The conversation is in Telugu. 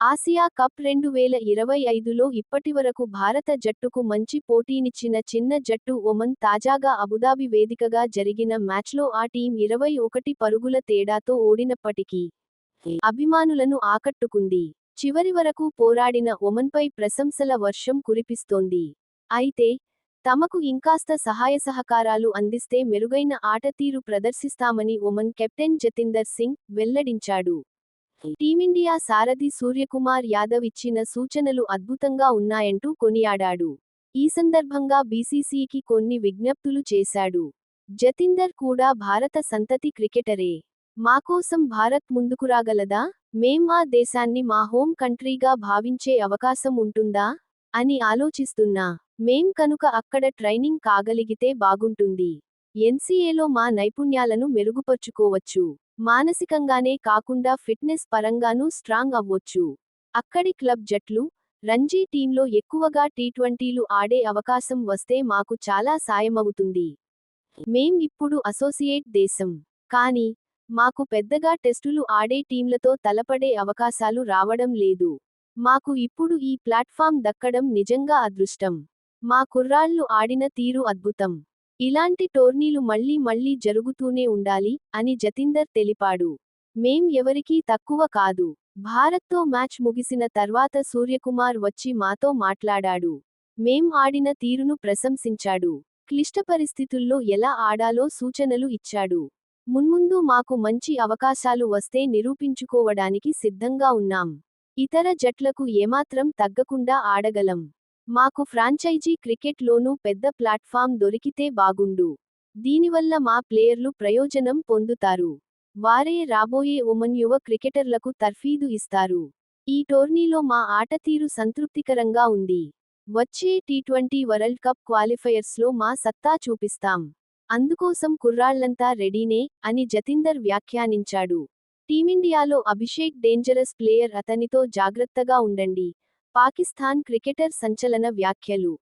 ఆసియా కప్ రెండు వేల ఇరవై ఐదులో ఇప్పటివరకు భారత జట్టుకు మంచి పోటీనిచ్చిన చిన్న జట్టు ఒమన్ తాజాగా అబుదాబి వేదికగా జరిగిన మ్యాచ్లో ఆ టీం ఇరవై ఒకటి పరుగుల తేడాతో ఓడినప్పటికీ అభిమానులను ఆకట్టుకుంది. చివరి వరకు పోరాడిన ఒమన్పై ప్రశంసల వర్షం కురిపిస్తోంది. అయితే తమకు ఇంకాస్త సహాయ సహకారాలు అందిస్తే మెరుగైన ఆటతీరు ప్రదర్శిస్తామని ఒమన్ కెప్టెన్ జతీందర్ సింగ్ వెల్లడించాడు. టీమిండియా సారథి సూర్యకుమార్ యాదవ్ ఇచ్చిన సూచనలు అద్భుతంగా ఉన్నాయంటూ కొనియాడాడు. ఈ సందర్భంగా బీసీసీకి కొన్ని విజ్ఞప్తులు చేశాడు. జతీందర్ కూడా భారత సంతతి క్రికెటరే. మాకోసం భారత్ ముందుకురాగలదా మేం ఆ దేశాన్ని మా హోం కంట్రీగా భావించే అవకాశం ఉంటుందా? అని ఆలోచిస్తున్నా. మేం కనుక అక్కడ ట్రైనింగ్ కాగలిగితే బాగుంటుంది. ఎన్సీఏలో మా నైపుణ్యాలను మెరుగుపరుచుకోవచ్చు. మానసికంగానే కాకుండా ఫిట్నెస్ పరంగానూ స్ట్రాంగ్ అవ్వొచ్చు. అక్కడి క్లబ్ జట్లు రంజీ టీంలో ఎక్కువగా టీ ట్వంటీలు ఆడే అవకాశం వస్తే మాకు చాలా సాయమవుతుంది. మేం ఇప్పుడు అసోసియేట్ దేశం. కానీ మాకు పెద్దగా టెస్టులు ఆడే టీంలతో తలపడే అవకాశాలు రావడం లేదు. మాకు ఇప్పుడు ఈ ప్లాట్ఫామ్ దక్కడం నిజంగా అదృష్టం. మా కుర్రాళ్ళు ఆడిన తీరు అద్భుతం. ఇలాంటి టోర్నీలు మళ్ళీ మళ్ళీ జరుగుతూనే ఉండాలి అని జతీందర్ తెలిపాడు. మేం ఎవరికీ తక్కువ కాదు. భారత్తో మ్యాచ్ ముగిసిన తర్వాత సూర్యకుమార్ వచ్చి మాతో మాట్లాడాడు. మేం ఆడిన తీరును ప్రశంసించాడు. క్లిష్ట పరిస్థితుల్లో ఎలా ఆడాలో సూచనలు ఇచ్చాడు. మున్ముందు మాకు మంచి అవకాశాలు వస్తే నిరూపించుకోవడానికి సిద్ధంగా ఉన్నాం. ఇతర జట్లకు ఏమాత్రం తగ్గకుండా ఆడగలం. మాకు ఫ్రాంచైజీ క్రికెట్ లోనూ పెద్ద ప్లాట్ఫామ్ దొరికితే బాగుండు. దీనివల్ల మా ప్లేయర్లు ప్రయోజనం పొందుతారు. వారే రాబోయే ఉమన్ యువ క్రికెటర్లకు తర్ఫీదు ఇస్తారు. ఈ టోర్నీలో మా ఆటతీరు సంతృప్తికరంగా ఉంది. వచ్చే టీ ట్వంటీ వరల్డ్ కప్ క్వాలిఫైయర్స్లో మా సత్తా చూపిస్తాం. అందుకోసం కుర్రాళ్ళంతా రెడీనే అని జతీందర్ వ్యాఖ్యానించాడు. టీమిండియాలో అభిషేక్ డేంజరస్ ప్లేయర్ అతనితో జాగ్రత్తగా ఉండండి. పాకిస్తాన్ క్రికెటర్ సంచలన వ్యాఖ్యలు.